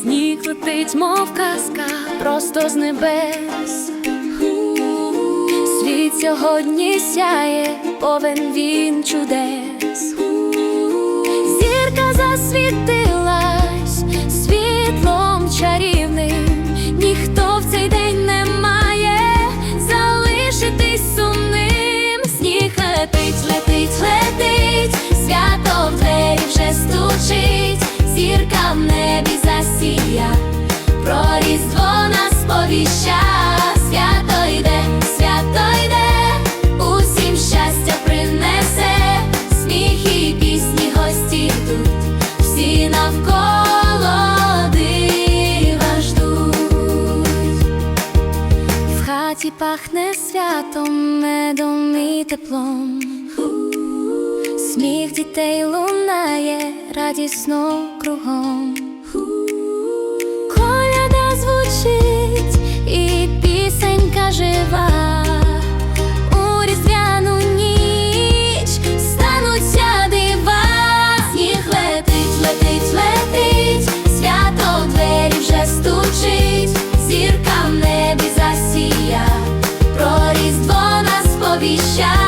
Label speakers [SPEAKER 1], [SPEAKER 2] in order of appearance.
[SPEAKER 1] Сніг летить, мов казка, просто з небес. Світ сьогодні сяє, повен він чудес. Зірка засвітилась світлом чарівним. Ніхто в цей день не має залишитись нас сповіща, свято йде, свято йде, усім щастя принесе, сміх пісні гості тут, всі навколо дива ждуть. В хаті пахне святом, медом і теплом. Сміх дітей лунає радісно кругом. shine.